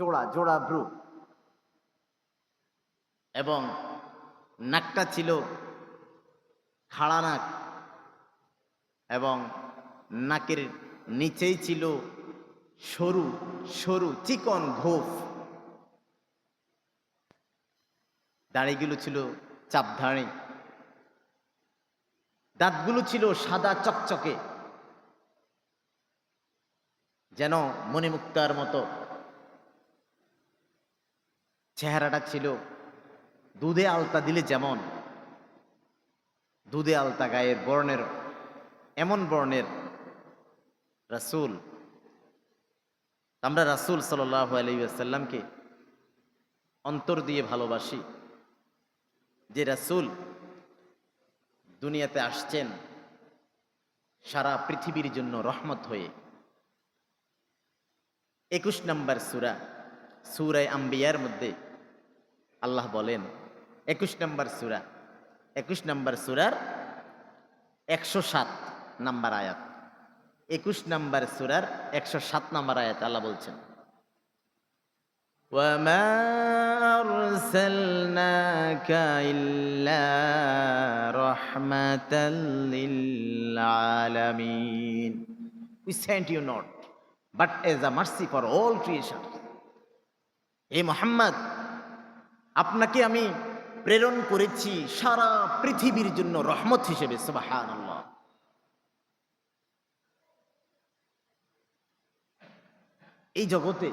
জোড়া জোড়া ভ্রু এবং নাকটা ছিল খাড়া নাক এবং নাকের নিচেই ছিল সরু সরু চিকন ঘোফ। দাড়িগুলো ছিল চাপ দাড়ি দাঁতগুলো ছিল সাদা চকচকে, যেন মণিমুক্তার মতো। চেহারাটা ছিল দুধে আলতা দিলে যেমন, দুধে আলতা গায়ের বর্ণের, এমন বর্ণের রাসূল। আমরা রাসূল সাল্লাল্লাহু আলাইহি ওয়াসাল্লামকে অন্তর দিয়ে ভালোবাসি। যে রাসূল দুনিয়াতে আসছেন সারা পৃথিবীর জন্য রহমত হয়ে। একুশ নম্বর সুরা, সুরায় আম্বিয়ার মধ্যে আল্লাহ বলেন একুশ নম্বর সুরা একুশ নম্বর সুরার একশো সাত নাম্বার আয়াত একুশ নম্বর সুরার একশো সাত নম্বর আয়াত আল্লাহ বলছেন وما أرسلناك إلا رحمة للعالمين We sent you not but as a mercy for all creation এই মোহাম্মদ আপনাকে আমি প্রেরণ করেছি সারা পৃথিবীর জন্য রহমত হিসেবে এই জগতে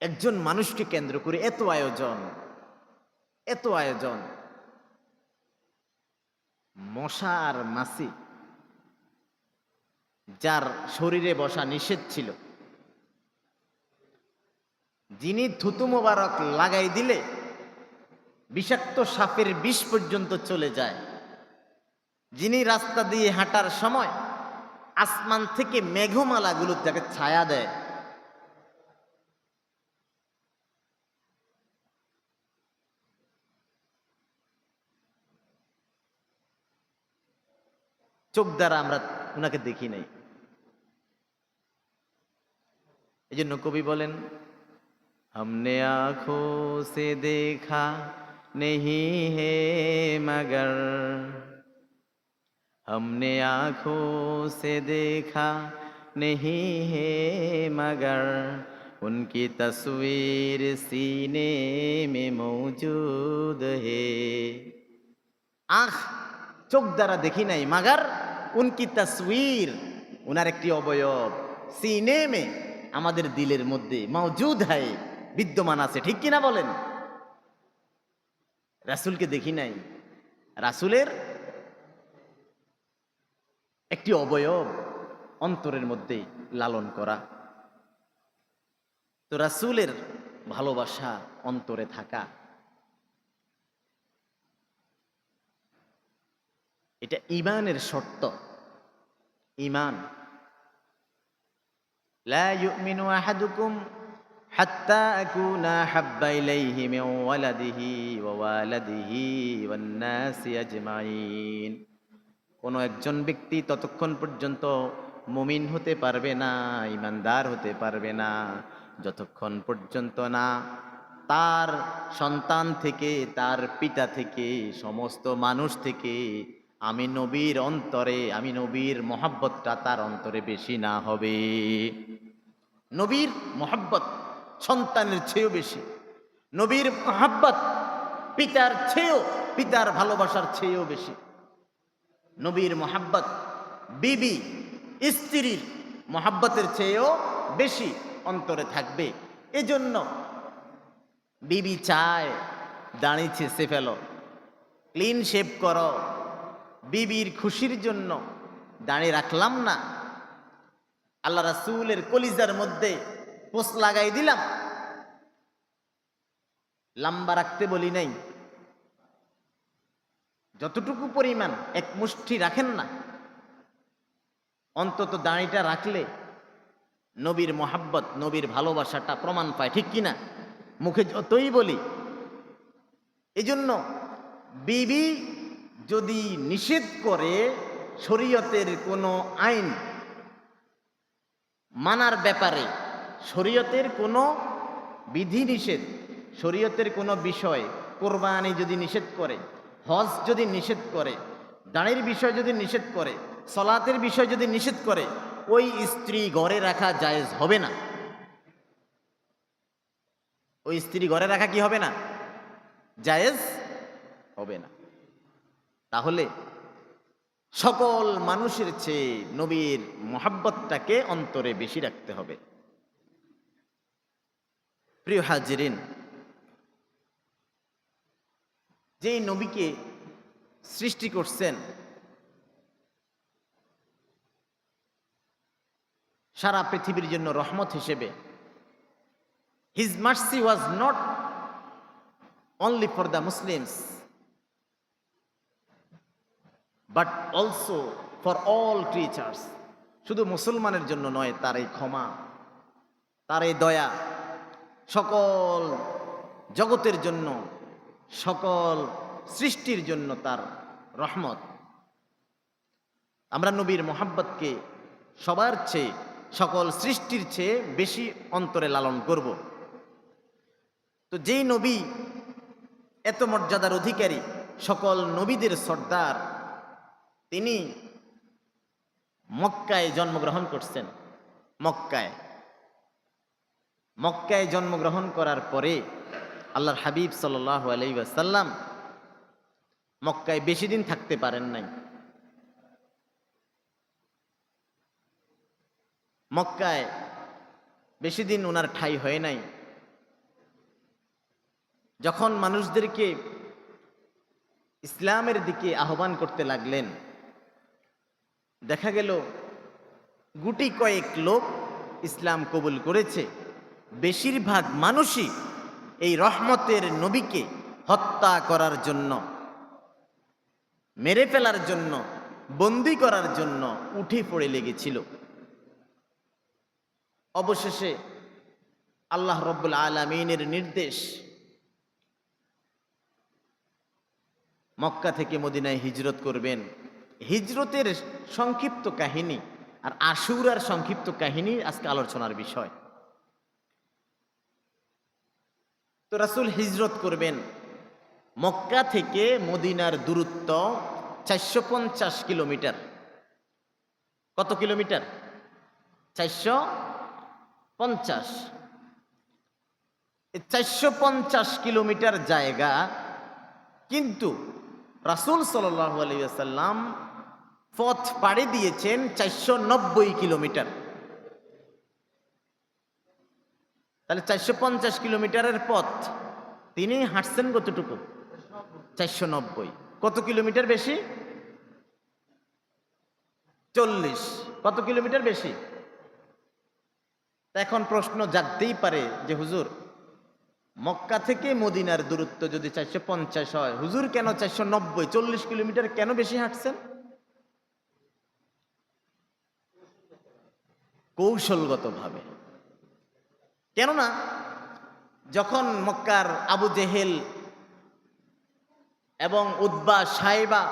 একজন মানুষকে কেন্দ্র করে এত আয়োজন এত আয়োজন। মশা আর মাসি, যার শরীরে বসা নিষেধ ছিল যিনি থুতু মোবারক লাগাই দিলে বিষাক্ত সাপের বিষ পর্যন্ত চলে যায়। যিনি রাস্তা দিয়ে হাঁটার সময় আসমান থেকে মেঘমালাগুলো তাকে ছায়া দেয়। চোখ দ্বারা আমরা ওনাকে দেখি নাই। এই জন্য কবি বলেন हमने आंखों से देखा नहीं है मगर हमने आंखों से देखा नहीं है मगर उनकी तस्वीर सीने में मौजूद है আখ চোখ দ্বারা দেখি নাই মাগার উনকি তসবির উনার একটি অবয়ব সিনেমে আমাদের দিলের মধ্যে মৌজুদ হয় বিদ্যমান আছে, ঠিক কিনা বলেন? রাসুলকে দেখি নাই। রাসুলের একটি অবয়ব অন্তরের মধ্যে লালন করা। তো রাসুলের ভালোবাসা অন্তরে থাকা। এটা ইমানের শর্ত। ইমান লা ইউমিনু আহাদুকুম حتى أكون أحب إليه من ولده ووالده والناس أجمعين কোনো একজন ব্যক্তি ততক্ষণ পর্যন্ত মুমিন হতে পারবে না ইমানদার হতে পারবে না যতক্ষণ পর্যন্ত না তার সন্তান থেকে তার পিতা থেকে সমস্ত মানুষ থেকে আমি নবীর অন্তরে আমি নবীর মহাব্বতটা তার অন্তরে বেশি না হবে নবীর মহাব্বত সন্তানের চেয়েও বেশি। নবীর মহাব্বত পিতার চেয়েও, পিতার ভালোবাসার চেয়েও বেশি। নবীর মহাব্বত বিবি, স্ত্রীর মহাব্বতের চেয়েও বেশি অন্তরে থাকবে। এজন্য বিবি চায় দাঁড়ি ছেঁচে ফেলো। ক্লিন শেভ করো। বিবির খুশির জন্য দাঁড়িয়ে রাখলাম না। আল্লাহ রাসুলের কলিজার মধ্যে পোষ লাগাই দিলাম। লম্বা রাখতে বলি নাই। যতটুকু পরিমাণ এক মুষ্টি রাখেন না, অন্তত দাঁড়িটা রাখলে নবীর মোহাব্বত, নবীর ভালোবাসাটা প্রমাণ পায়, ঠিক কিনা? মুখে যতই বলি। এজন্য বিবি যদি নিষেধ করে শরীয়তের কোনো আইন, মানার ব্যাপারে শরীয়তের কোনো বিধি নিষেধ শরীয়তের কোনো বিষয় কোরবানি যদি নিষেধ করে, হজ যদি নিষেধ করে দাঁড়ির বিষয় যদি নিষেধ করে, সলাতের বিষয় যদি নিষেধ করে, ওই স্ত্রী ঘরে রাখা জায়েজ হবে না। ওই স্ত্রী ঘরে রাখা কি হবে না? জায়েজ হবে না। তাহলে সকল মানুষের চেয়ে নবীর মোহাব্বতটাকে অন্তরে বেশি রাখতে হবে। প্রিয় হাজিরিন যেই নবীকে সৃষ্টি করছেন, সারা পৃথিবীর জন্য রহমত হিসেবে his mercy was not only for the Muslims but also for all creatures শুধু মুসলমানের জন্য নয়, তার এই ক্ষমা, তার এই দয়া, সকল জগতের জন্য সকল সৃষ্টির জন্য তার রহমত। আমরা নবীর মোহাব্বতকে সবার চেয়ে, সকল সৃষ্টির চেয়ে বেশি অন্তরে লালন করব। তো যেই নবী এত মর্যাদার অধিকারী, সকল নবীদের সর্দার, তিনি মক্কায় জন্মগ্রহণ করছেন। মক্কায়। মক্কায় জন্মগ্রহণ করার পরে আল্লাহর হাবিব সাল্লাহ আলাইসাল্লাম মক্কায় বেশি দিন থাকতে পারেন নাই। মক্কায় বেশি দিন ওনার ঠাই হয় নাই। যখন মানুষদেরকে ইসলামের দিকে আহ্বান করতে লাগলেন, দেখা গেল গুটি কয়েক লোক ইসলাম কবুল করেছে। বেশিরভাগ মানুষই এই রহমতের নবীকে হত্যা করার জন্য, মেরে ফেলার জন্য, বন্দি করার জন্য উঠে পড়ে লেগেছিল। অবশেষে আল্লাহ রব্বুল আলমিনের নির্দেশ, মক্কা থেকে মদিনায় হিজরত করবেন। হিজরতের সংক্ষিপ্ত কাহিনী আর আশুরার সংক্ষিপ্ত কাহিনী আজকে আলোচনার বিষয়। তো রাসুল হিজরত করবেন। মক্কা থেকে মদিনার দূরত্ব চারশো পঞ্চাশ কিলোমিটার। কত কিলোমিটার? চারশো পঞ্চাশ। চারশো পঞ্চাশ কিলোমিটার জায়গা কিন্তু রাসুল আলাইসাল্লাম পথ পাড়ি দিয়েছেন চারশো নব্বই কিলোমিটার। তাহলে চারশো পঞ্চাশ কিলোমিটারের পথ। তিনি হাঁটছেন কতটুকু? চারশো নব্বই। কত কিলোমিটার বেশি? চল্লিশ। কত কিলোমিটার বেশি? এখন প্রশ্ন জাগতেই পারে যে, হুজুর, মক্কা থেকে মদিনার দূরত্ব যদি চারশো পঞ্চাশ হয়, হুজুর কেন চারশো নব্বই? চল্লিশ কিলোমিটার কেন বেশি হাঁটছেন? কৌশলগতভাবে। কেননা যখন মক্কার আবু জেহেল এবং উদ্বা সাহেবা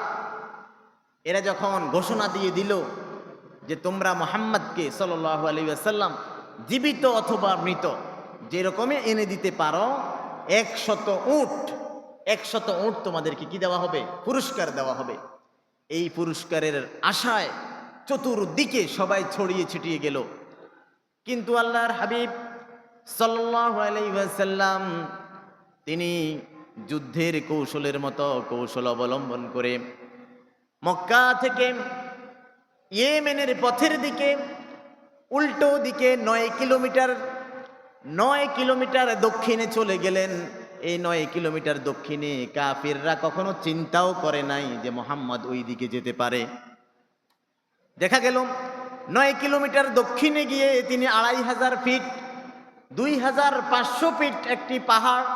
এরা যখন ঘোষণা দিয়ে দিল যে তোমরা মোহাম্মদকে সাল্লাহ আসাল্লাম জীবিত অথবা মৃত যেরকমে এনে দিতে পারো, একশত উট একশত উট তোমাদেরকে কি দেওয়া হবে? পুরস্কার দেওয়া হবে। এই পুরস্কারের আশায় চতুর্দিকে সবাই ছড়িয়ে ছিটিয়ে গেল। কিন্তু আল্লাহর হাবিব সাল্লাম তিনি যুদ্ধের কৌশলের মতো কৌশল অবলম্বন করে মক্কা থেকে ইয়েমেনের পথের দিকে, উল্টো দিকে নয় কিলোমিটার নয় কিলোমিটার দক্ষিণে চলে গেলেন। এই নয় কিলোমিটার দক্ষিণে কাফিররা কখনো চিন্তাও করে নাই যে মোহাম্মদ ওই দিকে যেতে পারে। দেখা গেল, নয় কিলোমিটার দক্ষিণে গিয়ে তিনি আড়াই হাজার ফিট দুই হাজার পাঁচশো ফিট একটি পাহাড়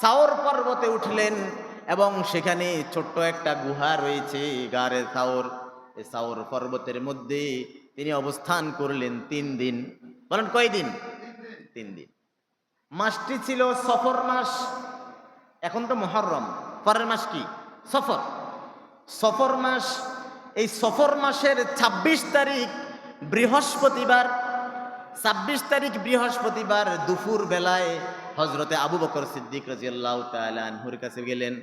সাওর পর্বতে উঠলেন এবং সেখানে ছোট্ট একটা গুহা রয়েছে, গারে সাওর। সাওর পর্বতের মধ্যে তিনি অবস্থান করলেন তিন দিন। বলেন কয়দিন তিন দিন। মাসটি ছিল সফর মাস, এখন তো মহরম। পরের মাস কি? সফর। সফর মাস, এই সফর মাসের ২৬ তারিখ বৃহস্পতিবার ছাব্বিশ তারিখ বৃহস্পতিবার দুপুর বেলায় হজরতে আবু বকর সিদ্দিক রাজিয়াল্লাহ তালহুর কাছে গেলেন।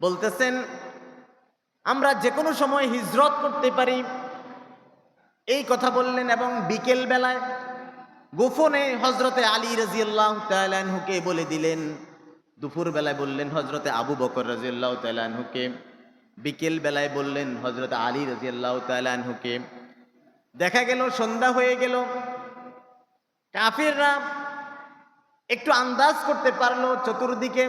বলতেছেন, আমরা যে কোনো সময় হিজরত করতে পারি। এই কথা বললেন এবং বিকেল বেলায় গোপনে হজরতে আলী রাজিয়াল্লাহ তালহুকে বলে দিলেন। দুপুর বেলায় বললেন হজরতে আবু বকর রাজিয়াল্লাহ তালহুকে বিকেল বেলায় বললেন হজরত আলী রাজিয়াল্লাহ তালহুকে দেখা গেল, সন্ধ্যা হয়ে গেল। কাফিররা একটু আন্দাজ করতে পারল চতুর্দিকে।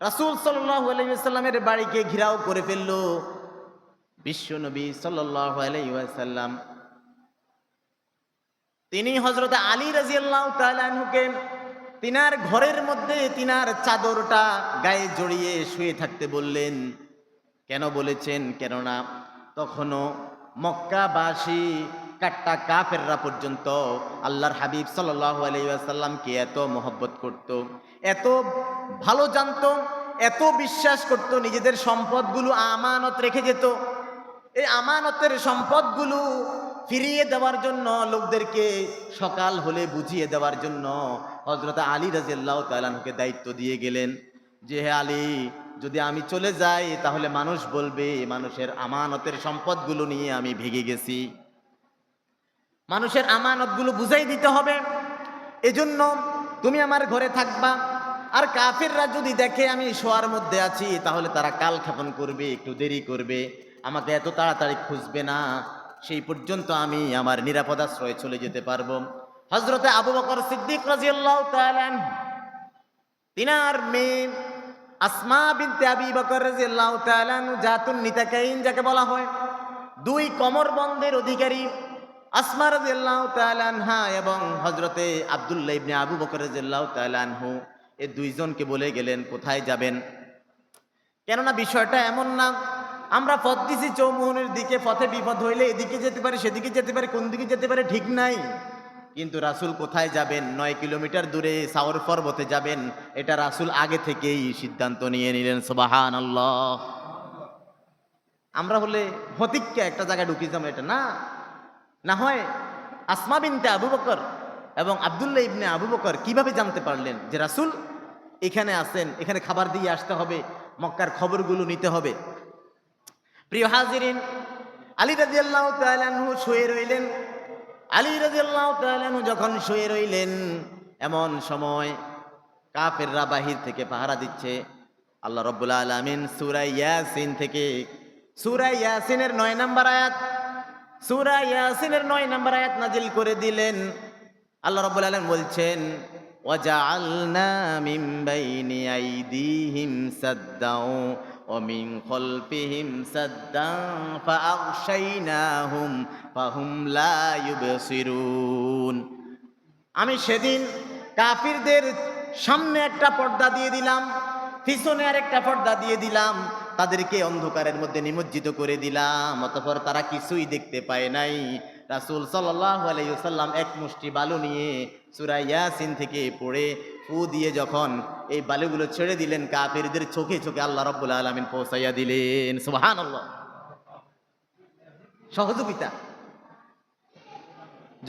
রাসুল সাল্লামের বাড়িকে ঘিরাও করে ফেলল। বিশ্ব নবী সাল্লাম তিনি হজরত আলী রাজিয়াল্লাহ তিনার ঘরের মধ্যে তিনার চাদরটা গায়ে জড়িয়ে শুয়ে থাকতে বললেন। কেন বলেছেন? কেননা তখনও মক্কাবাসী কাট্টা কাফেররা পর্যন্ত আল্লাহর হাবিব সাল্লাহ আলাইসাল্লামকে এত মহব্বত করত, এত ভালো জানত, এত বিশ্বাস করত নিজেদের সম্পদগুলো আমানত রেখে যেত। এই আমানতের সম্পদগুলো ফিরিয়ে দেওয়ার জন্য লোকদেরকে সকাল হলে বুঝিয়ে দেওয়ার জন্য হজরত আলী রাজিয়াল্লাহ তালানকে দায়িত্ব দিয়ে গেলেন যে, হে আলী যদি আমি চলে যাই, তাহলে মানুষ বলবে, মানুষের আমানতের সম্পদগুলো নিয়ে আমি ভেগে গেছি। মানুষের আমানতগুলো বুঝাই দিতে হবে। এজন্য তুমি আমার ঘরে থাকবা। আর কাফিররা যদি দেখে আমি শোয়ার মধ্যে আছি, তাহলে তারা কাল ক্ষেপণ করবে, একটু দেরি করবে। আমাকে এত তাড়াতাড়ি খুঁজবে না। সেই পর্যন্ত আমি আমার নিরাপদাশ্রয়ে চলে যেতে পারব। হজরতে আবু বকর সিদ্দিক রাজিয়াল্লাহ তাআলা তিনার মেয়ে আসমা বিনতে আবি বকর রাদিয়াল্লাহু তাআলা জাতুন নিতাকাইন যাকে বলা হয়। দুই কমর বন্ধের অধিকারী আসমা রাদিয়াল্লাহু তাআলা আনহা এবং হযরতে আব্দুল্লাহ ইবনে আবু বকর রাদিয়াল্লাহু তাআলা আনহু এই দুইজনকে বলে গেলেন, কোথায় যাবেন? কেননা বিষয়টা এমন না, আমরা পথ দিছি চৌমোহনের দিকে, পথে বিপদ হইলে এদিকে যেতে পারি, সেদিকে যেতে পারি, কোন দিকে যেতে পারে ঠিক নাই। কিন্তু রাসুল কোথায় যাবেন? নয় কিলোমিটার দূরে সাওর পর্বতে যাবেন? এটা রাসুল আগে থেকেই সিদ্ধান্ত নিয়ে নিলেন সোবাহান আল্লাহ আমরা হলে হতিককে একটা জায়গায় ঢুকি যাব এটা, না? না হয় আসমা বিনতে আবু বকর এবং আবদুল্লাহ ইবনে আবু বকর কীভাবে জানতে পারলেন যে রাসুল এখানে আসেন এখানে খাবার দিয়ে আসতে হবে, মক্কার খবরগুলো নিতে হবে? প্রিয় হাজিরিন, আলী রাজিয়াল্লাহ শুয়ে রইলেন। আলী রাজিয়াল্লাহ তালানহু যখন শুয়ে রইলেন এমন সময় কাফেররা বাহির থেকে পাহারা দিচ্ছে আল্লাহ রব্বুল আলমিন সুরাই ইয়াসিন থেকে সুরাই ইয়াসিনের নয় নম্বর আয়াত সুরা ইয়াসিনের নয় নম্বর আয়াত নাজিল করে দিলেন আল্লাহ রব্বুল আলম বলছেন وجعلنا من بين أيديهم سدا ومن خلفهم سدا فأغشيناهم فهم لا يبصرون আমি সেদিন কাফিরদের সামনে একটা পর্দা দিয়ে দিলাম পিছনে আর একটা পর্দা দিয়ে দিলাম তাদেরকে অন্ধকারের মধ্যে নিমজ্জিত করে দিলাম অতঃপর তারা কিছুই দেখতে পায় নাই রাসুল সাল্লাম এক মুষ্টি বালু নিয়ে সুরা ইয়াসিন থেকে পড়ে ফু দিয়ে যখন এই বালুগুলো ছেড়ে দিলেন কাফিরদের চোখে চোখে আল্লাহ রব্বুল আলমিন পৌঁছাইয়া দিলেন। সুহান সহযোগিতা।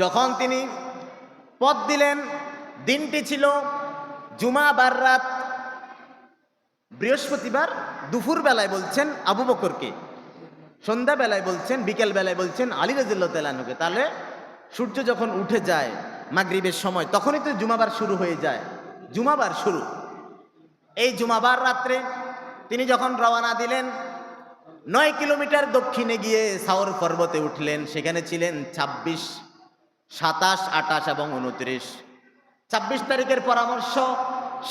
যখন তিনি পথ দিলেন, দিনটি ছিল জুমা রাত, বৃহস্পতিবার দুপুর বেলায় বলছেন আবু বকরকে, সন্ধ্যা বেলায় বলছেন, বিকেল বেলায় বলছেন আলী রাজিল্লাহকে তাহলে সূর্য যখন উঠে যায় মাগরিবের সময়, তখনই তো জুমাবার শুরু হয়ে যায়। জুমাবার শুরু। এই জুমাবার রাত্রে তিনি যখন রওনা দিলেন, নয় কিলোমিটার দক্ষিণে গিয়ে সাওর পর্বতে উঠলেন। সেখানে ছিলেন ২৬ সাতাশ আটাশ এবং উনত্রিশ। ছাব্বিশ তারিখের পরামর্শ,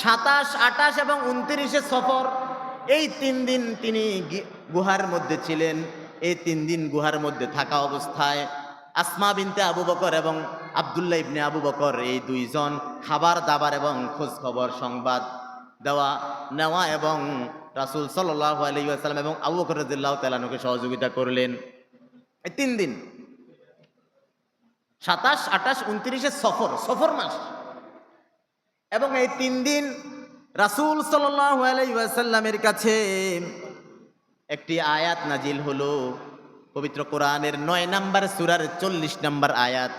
সাতাশ আটাশ এবং উনত্রিশে সফর। এই তিন দিন তিনি গুহার মধ্যে ছিলেন। এই তিন দিন গুহার মধ্যে থাকা অবস্থায় আসমা বিনতে আবু বকর এবং আবদুল্লাহ ইবনে আবু বকর এই দুইজন খাবার, দাবার এবং খোঁজ খবর সংবাদ দেওয়া, নেওয়া এবং রাসুল সাল্লাহ আলহিউসালাম এবং আবু বকর রদিল্লাহ তালানুকে সহযোগিতা করলেন। এই তিন দিন। সাতাশ, আঠাশ, উনত্রিশে সফর সফর মাস। এবং এই তিন দিন রাসুল সাল্লামের কাছে একটি আয়াত নাজিল হলো। পবিত্র কোরআনের নয় নাম্বার সুরার চল্লিশ নাম্বার আয়াত।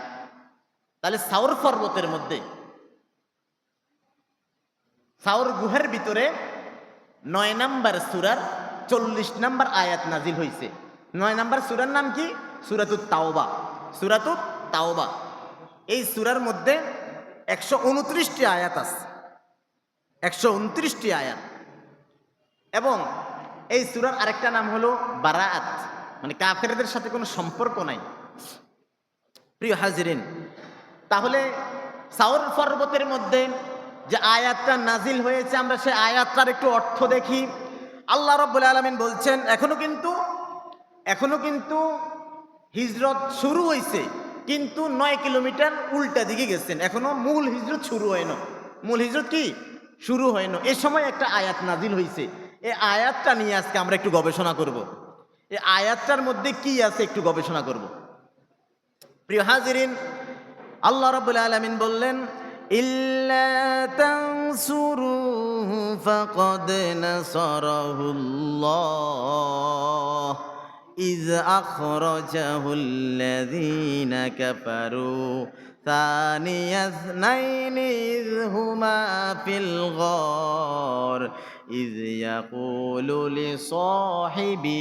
তাহলে সাউর পর্বতের মধ্যে, সাউর গুহের ভিতরে নয় নাম্বার সুরার চল্লিশ নাম্বার আয়াত নাজিল হয়েছে নয় নাম্বার সুরার নাম কি? সুরাতুত তাওবা। সুরাতুত তাওবা। এই সুরার মধ্যে একশো উনত্রিশটি আয়াত আছে। একশো উনত্রিশটি আয়াত। এবং এই সুরার আরেকটা নাম হলো বারাআত। মানে কাফেরদের সাথে কোনো সম্পর্ক নাই। প্রিয় হাজিরিন, তাহলে সাউর পর্বতের মধ্যে যে আয়াতটা নাজিল হয়েছে, আমরা সেই আয়াতটার একটু অর্থ দেখি। আল্লাহ রব্বুল আলমিন বলছেন, এখনও কিন্তু এখনও কিন্তু হিজরত শুরু হয়েছে কিন্তু নয় কিলোমিটার উল্টা দিকে গেছেন। এখনও মূল হিজরত শুরু হয় না মূল হিজরত কি? শুরু হয় না এ সময় একটা আয়াত নাজিল হয়েছে এই আয়াতটা নিয়ে আজকে আমরা একটু গবেষণা করব। এই আয়াতটার মধ্যে কি আছে একটু গবেষণা করব প্রিয় হাজিরিন আল্লাহ রাব্বুল আলামিন বললেন ইল্লা তানসুরুহু ফাকাদ নাসারাহুল্লাহ إذ أخرجه الذين كفروا ثاني اثنين إذ هما في الغار إذ يقول لصاحبه